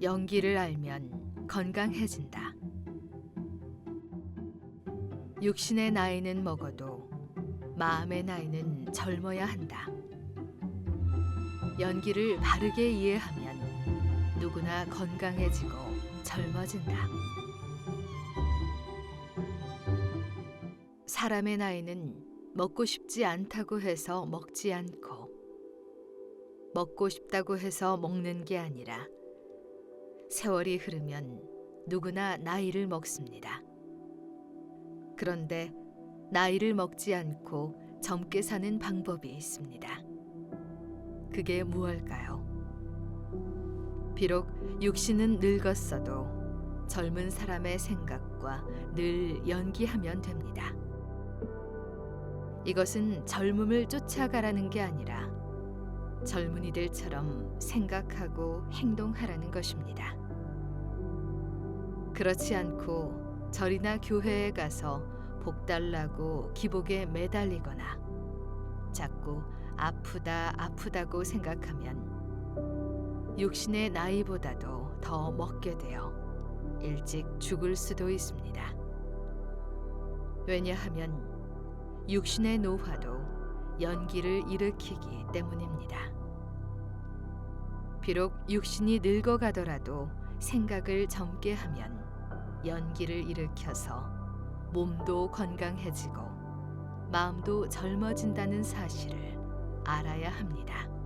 연기를 알면 건강해진다. 육신의 나이는 먹어도 마음의 나이는 젊어야 한다. 연기를 바르게 이해하면 누구나 건강해지고 젊어진다. 사람의 나이는 먹고 싶지 않다고 해서 먹지 않고 먹고 싶다고 해서 먹는 게 아니라 세월이 흐르면 누구나 나이를 먹습니다. 그런데 나이를 먹지 않고 젊게 사는 방법이 있습니다. 그게 무엇일까요? 비록 육신은 늙었어도 젊은 사람의 생각과 늘 연기하면 됩니다. 이것은 젊음을 쫓아가라는 게 아니라 젊은이들처럼 생각하고 행동하라는 것입니다. 그렇지 않고 절이나 교회에 가서 복 달라고 기복에 매달리거나 자꾸 아프다 아프다고 생각하면 육신의 나이보다도 더 먹게 되어 일찍 죽을 수도 있습니다. 왜냐하면 육신의 노화도 연기를 일으키기 때문입니다. 비록 육신이 늙어가더라도 생각을 젊게 하면 연기를 일으켜서 몸도 건강해지고 마음도 젊어진다는 사실을 알아야 합니다.